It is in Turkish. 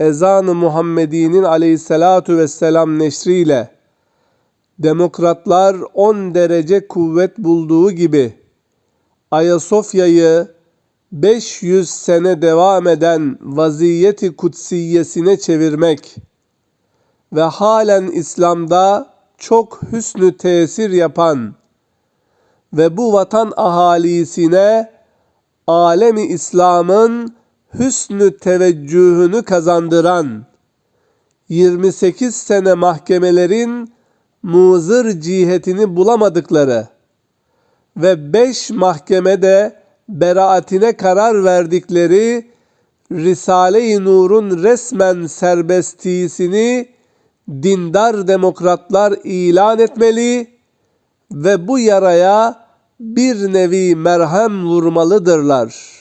ezan-ı Muhammedi'nin aleyhissalatu vesselam neşriyle demokratlar 10 derece kuvvet bulduğu gibi Ayasofya'yı 500 sene devam eden vaziyeti kutsiyesine çevirmek ve halen İslam'da çok hüsnü tesir yapan ve bu vatan ahalisine alemi İslam'ın hüsnü teveccühünü kazandıran 28 sene mahkemelerin muzır cihetini bulamadıkları ve 5 mahkemede beraatine karar verdikleri Risale-i Nur'un resmen serbestisini dindar demokratlar ilan etmeli ve bu yaraya bir nevi merhem vurmalıdırlar.